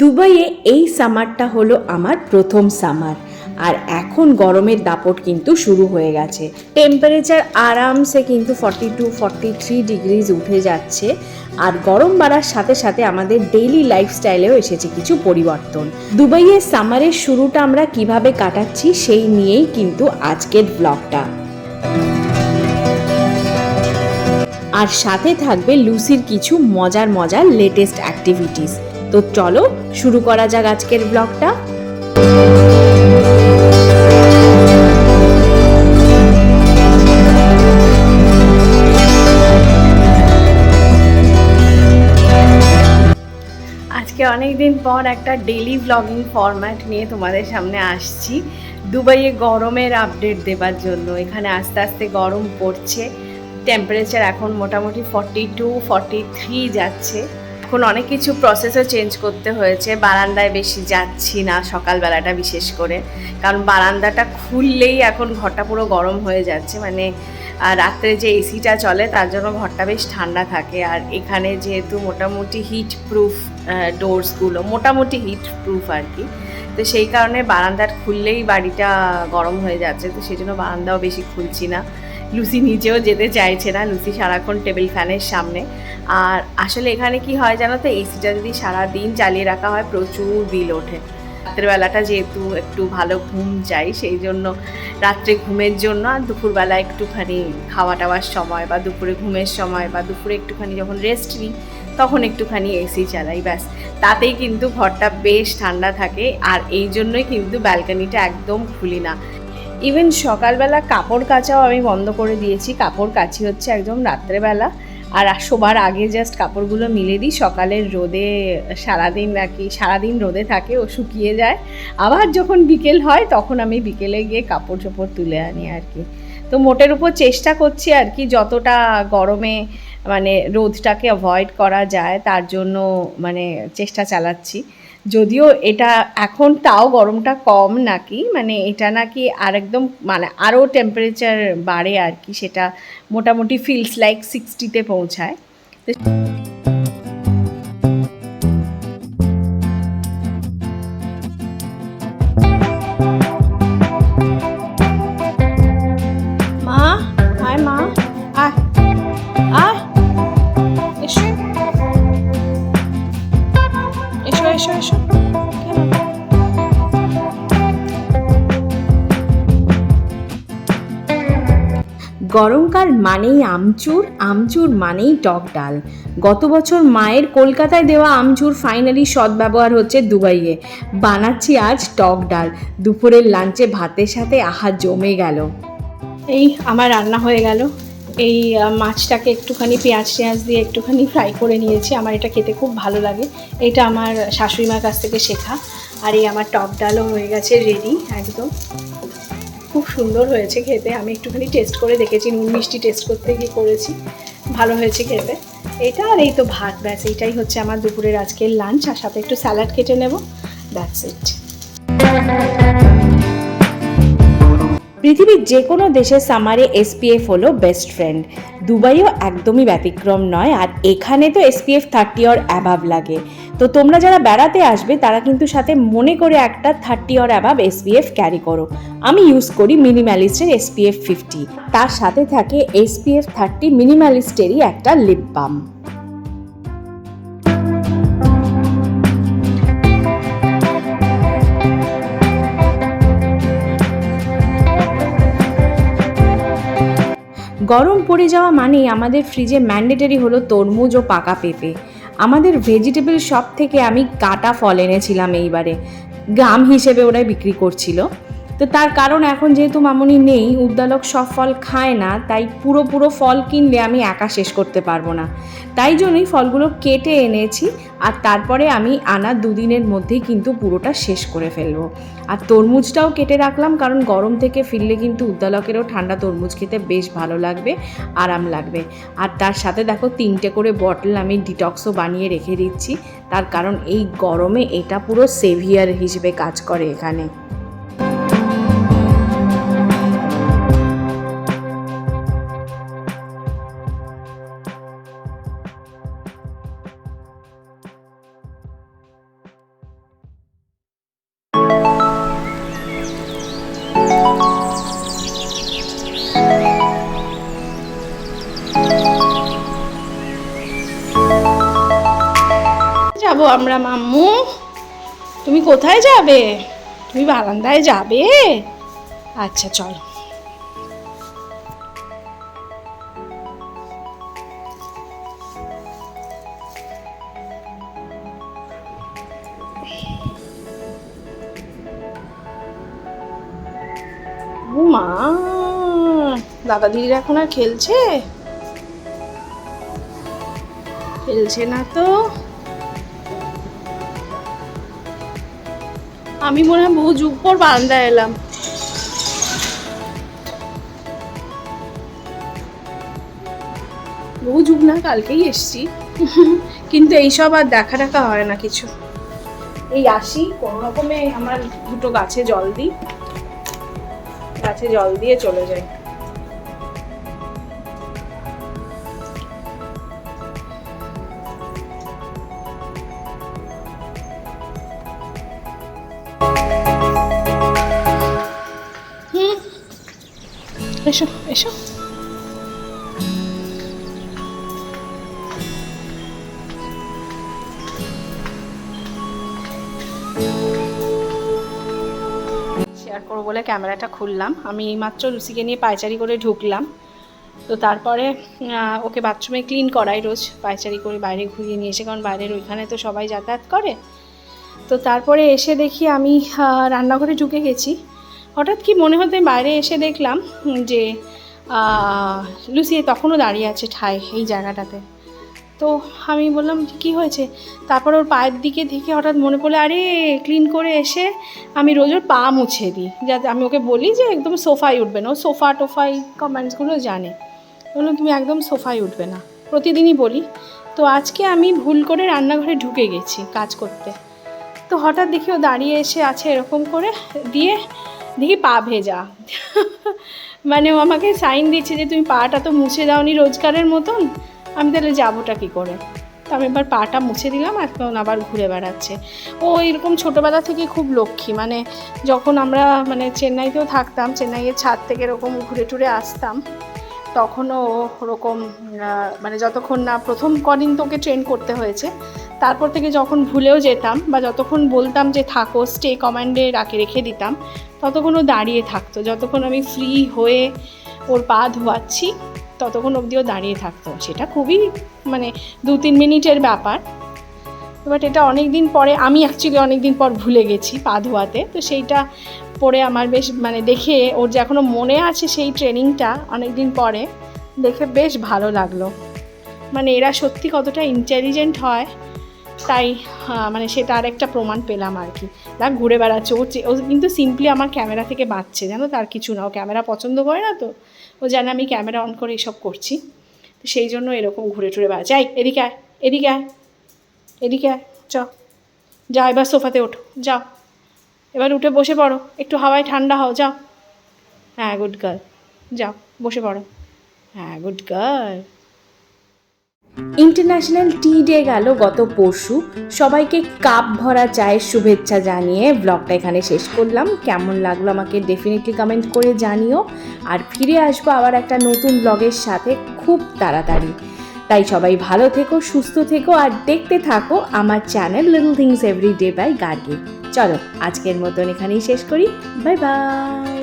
দুবাইয়ে এই সামারটা হলো আমার প্রথম সামার। আর এখন গরমের দাপট কিন্তু শুরু হয়ে গেছে। টেম্পারেচার আরামসে কিন্তু forty two forty three degrees উঠে যাচ্ছে। আর গরম বাড়ার সাথে সাথে আমাদের ডেইলি লাইফস্টাইলেও এসেছে কিছু পরিবর্তন। দুবাইয়ের সামারের শুরুটা আমরা কীভাবে কাটাচ্ছি সেই নিয়েই কিন্তু আজকের ব্লগটা আর সাথে থাকবে লুসির কিছু মজার মজার লেটেস্ট অ্যাক্টিভিটিস তো চলো, শুরু করা যাক আজকের ব্লগটা। আজকে অনেক দিন পর একটা ডেলি ব্লগিং ফরম্যাট নিয়ে তোমাদের সামনে আসছি। দুবাইয়ে গরমের আপডেট দেবার জন্য। এখানে আস্তে আস্তে গরম পড়ছে। টেম্পারেচার এখন মোটামুটি ফর্টি টু ফর্টি থ্রি যাচ্ছে। এখন অনেক কিছু প্রসেসও চেঞ্জ করতে হয়েছে। বারান্দায় বেশি যাচ্ছি না সকালবেলাটা বিশেষ করে। কারণ বারান্দাটা খুললেই এখন ঘরটা পুরো গরম হয়ে যাচ্ছে। মানে আর রাত্রে যে এসিটা চলে, তার জন্য ঘরটা বেশ ঠান্ডা থাকে। আর এখানে যেহেতু মোটামুটি হিট প্রুফ ডোরসগুলো মোটামুটি হিট প্রুফ আর কি। তো সেই কারণে বারান্দার খুললেই বাড়িটা গরম হয়ে যাচ্ছে। তো সেই জন্য বারান্দাও বেশি খুলছি না। লুসি নিজেও যেতে চাইছে না, লুসি সারাক্ষণ টেবিল ফ্যানের সামনে। আর আসলে এখানে কি হয় জানো তো এসিটা যদি সারা দিন চালিয়ে রাখা হয়, প্রচুর বিল ওঠে। রাত্রেবেলাটা যেহেতু একটু ভালো ঘুম চাই, সেই জন্য রাত্রে ঘুমের জন্য আর দুপুরবেলা একটুখানি খাওয়া টাওয়ার সময় বা দুপুরে ঘুমের সময় বা দুপুরে একটুখানি যখন রেস্ট নিই, তখন একটুখানি এসি চালাই, ব্যাস। তাতেই কিন্তু ঘরটা বেশ ঠান্ডা থাকে, আর এই জন্যই কিন্তু ব্যালকানিটা একদম খুলি না। ইভেন সকালবেলা কাপড় কাচাও আমি বন্ধ করে দিয়েছি। কাপড় কাচি হচ্ছে একদম রাত্রেবেলা। আর শোবার আগে জাস্ট কাপড়গুলো মিলে দিই। সকালের রোদে সারাদিন নাকি সারাদিন রোদে থাকে, ও শুকিয়ে যায়। আবার যখন বিকেল হয়, তখন আমি বিকেলে গিয়ে কাপড় চোপড় তুলে আনি আর কি। তো মোটের উপর চেষ্টা করছি আর কি, যতটা গরমে মানে রোদটাকে অ্যাভয়েড করা যায়, তার জন্য মানে চেষ্টা চালাচ্ছি। যদিও এটা এখন তাও গরমটা কম নাকি মানে এটা নাকি আর একদম মানে আরও টেম্পারেচার বাড়ে আর কি, সেটা মোটামুটি ফিলস লাইক সিক্সটিতে পৌঁছায়। মা আয় মা। গরমকাল মানেই আমচুর আমচুর মানেই টক ডাল। গত বছর মায়ের কলকাতায় দেওয়া আমচুর ফাইনালি সদ্ব্যবহার হচ্ছে দুবাইয়ে। বানাচ্ছি আজ টক ডাল। দুপুরের লাঞ্চে ভাতের সাথে আহা, জমে গেল। এই আমার রান্না হয়ে গেল। এই মাছটাকে একটুখানি পেঁয়াজ টেঁয়াজ দিয়ে একটুখানি ফ্রাই করে নিয়েছি। আমার এটা খেতে খুব ভালো লাগে। এটা আমার শাশুড়ি মার কাছ থেকে শেখা। আর এই আমার টক ডালও হয়ে গেছে রেডি, একদম। খুব সুন্দর হয়েছে খেতে। আমি একটুখানি টেস্ট করে দেখেছি, নুন মিষ্টি টেস্ট করতে গিয়ে করেছি। ভালো হয়েছে খেতে। এটা আর এই তো ভাত, ব্যাস, এইটাই হচ্ছে আমার দুপুরের আজকের লাঞ্চ আর সাথে একটু স্যালাড কেটে নেব। দ্যাটস ইট পৃথিবীর যে কোনো দেশের সামারে এসপিএফ হলো বেস্ট ফ্রেন্ড দুবাইও একদমই ব্যতিক্রম নয়, আর এখানে তো এসপিএফ থার্টি অর অ্যাভাব লাগে। তো তোমরা যারা বেড়াতে আসবে, তারা কিন্তু সাথে মনে করে একটা thirty or above SPF carry করো। আমি ইউজ করি মিনিম্যালিস্টের এসপিএফ ফিফটি তার সাথে থাকে এসপিএফ থার্টি মিনিম্যালিস্টেরই একটা লিপ বাম গরম পড়ে যাওয়া মানেই আমাদের ফ্রিজে ম্যান্ডেটরি হলো তরমুজ ও পাকা পেঁপে। আমাদের ভেজিটেবল শপ থেকে আমি কাটা ফল এনেছিলাম এইবারে। গ্রাম হিসেবে ওরাই বিক্রি করছিল। তো তার কারণ এখন যেহেতু মামনি নেই, উদ্দালক সব ফল খায় না, তাই পুরো পুরো ফল কিনলে আমি একা শেষ করতে পারব না। তাই জন্যই ফলগুলো কেটে এনেছি, আর তারপরে আমি আনা দুদিনের মধ্যেই কিন্তু পুরোটা শেষ করে ফেলব। আর তরমুজটাও কেটে রাখলাম, কারণ গরম থেকে ফিরলে কিন্তু উদ্দালকেরও ঠান্ডা তরমুজ খেতে বেশ ভালো লাগবে, আরাম লাগবে। আর তার সাথে দেখো তিনটে করে বটল আমি ডিটক্সও বানিয়ে রেখে দিচ্ছি, তার কারণ এই গরমে এটা পুরো সেভিয়ার হিসেবে কাজ করে এখানে। যাব আমরা, মাম্মু। তুমি কোথায় যাবে? তুমি বারান্দায় যাবে? আচ্ছা চলো। মা, দাদা দিদিরা এখন আর খেলছে? খেলছে না তো? আমি মনে হয় বহু যুগ পর বারান্দায় এলাম। বহু যুগ না, কালকেই এসছি। কিন্তু এইসব আর দেখা টাকা হয় না কিছু। এই আসি, কোনো রকমে আমার দুটো গাছে জল দিই। গাছে জল দিয়ে চলে যাই। এসো এসো। শেয়ার করব বলে ক্যামেরাটা খুললাম। আমি এইমাত্র লুসিকে নিয়ে পায়চারি করে ঢুকলাম। তো তারপরে ওকে বাথরুমে ক্লিন করাই রোজ। পায়চারি করে বাইরে ঘুরিয়ে নিয়ে এসে, কারণ বাইরের ওইখানে তো সবাই যাতায়াত করে। তো তারপরে এসে দেখি আমি রান্নাঘরে ঢুকে গেছি। হঠাৎ কি মনে হতে বাইরে এসে দেখলাম যে লুসি তখনও দাঁড়িয়ে আছে ঠায় এই জায়গাটাতে। তো আমি বললাম, কী হয়েছে? তারপর ওর পায়ের দিকে দেখে হঠাৎ মনে পড়ল, আরে ক্লিন করে এসে আমি রোজ ওর পা মুছে দিই। যাতে আমি ওকে বলি যে একদম সোফায় উঠবে না। ও সোফা টোফাই কমেন্টসগুলো জানে। বললাম, তুমি একদম সোফায় উঠবে না। প্রতিদিনই বলি। তো আজকে আমি ভুল করে রান্নাঘরে ঢুকে গেছি কাজ করতে। তো হঠাৎ দেখি ও দাঁড়িয়ে এসে আছে এরকম করে দিয়ে দেখি পা ভেজা। মানে ও আমাকে সাইন দিচ্ছে যে তুমি পাটা তো মুছে দাওনি রোজগারের মতন, আমি তাহলে যাবোটা কী করে? তো আমি এবার পাটা মুছে দিলাম, এখন আবার ঘুরে বেড়াচ্ছে। ও এরকম ছোটোবেলা থেকে খুব লক্ষ্মী মানে যখন আমরা মানে চেন্নাইতেও থাকতাম, চেন্নাইয়ের ছাদ থেকে এরকম ঘুরে টুরে আসতাম তখনও ওরকম মানে যতক্ষণ না প্রথম কদিন তোকে ট্রেন করতে হয়েছে, তারপর থেকে যখন ভুলেও যেতাম বা যতক্ষণ বলতাম যে থাকো স্টে কমান্ডে রাখে, রেখে দিতাম, ততক্ষণ ও দাঁড়িয়ে থাকতো। যতক্ষণ আমি ফ্রি হয়ে ওর পা ধোয়াচ্ছি, ততক্ষণ অবধিও দাঁড়িয়ে থাকতো। সেটা খুবই মানে দু তিন মিনিটের ব্যাপার। বাট এটা অনেক দিন পরে, আমি অ্যাকচুয়ালি অনেক দিন পর ভুলে গেছি পা ধোয়াতে। তো সেইটা পরে আমার বেশ মানে দেখে ওর যে এখনও মনে আছে সেই ট্রেনিংটা অনেক দিন পরে দেখে বেশ ভালো লাগল। মানে এরা সত্যি কতটা ইন্টেলিজেন্ট হয় তাই হ্যাঁ, মানে সেটা আর একটা প্রমাণ পেলাম আর কি। দেখ ঘুরে বেড়াচ্ছে ও ও কিন্তু সিম্পলি আমার ক্যামেরা থেকে বাঁচছে জানো তার কিছু না। ও ক্যামেরা পছন্দ করে না তো ও জানে আমি ক্যামেরা অন করে এসব করছি। তো সেই জন্য এরকম ঘুরে টুরে বেড়াচ্ছে। এই এদিকে আয় এদিকে আয় এদিকে আয় চ। যাও এবার সোফাতে ওঠো যাও। এবার উঠে বসে পড়ো। একটু হাওয়ায় ঠান্ডা হও, যাও। হ্যাঁ গুড গার্ল যাও, বসে পড়ো। হ্যাঁ good girl international tea day গেল গত পরশু। সবাইকে কাপ ভরা চায়ের শুভেচ্ছা জানিয়ে ব্লগটা এখানে শেষ করলাম। কেমন লাগল আমাকে ডেফিনেটলি কমেন্ট করে জানিও। আর ফিরে আসব আবার একটা নতুন ব্লগের সাথে খুব তাড়াতাড়ি। তাই সবাই ভালো থেকো, সুস্থ থেকো, আর দেখতে থাকো আমার channel little things every day by Gargi চলো আজকের মতন এখানেই শেষ করি। Bye bye!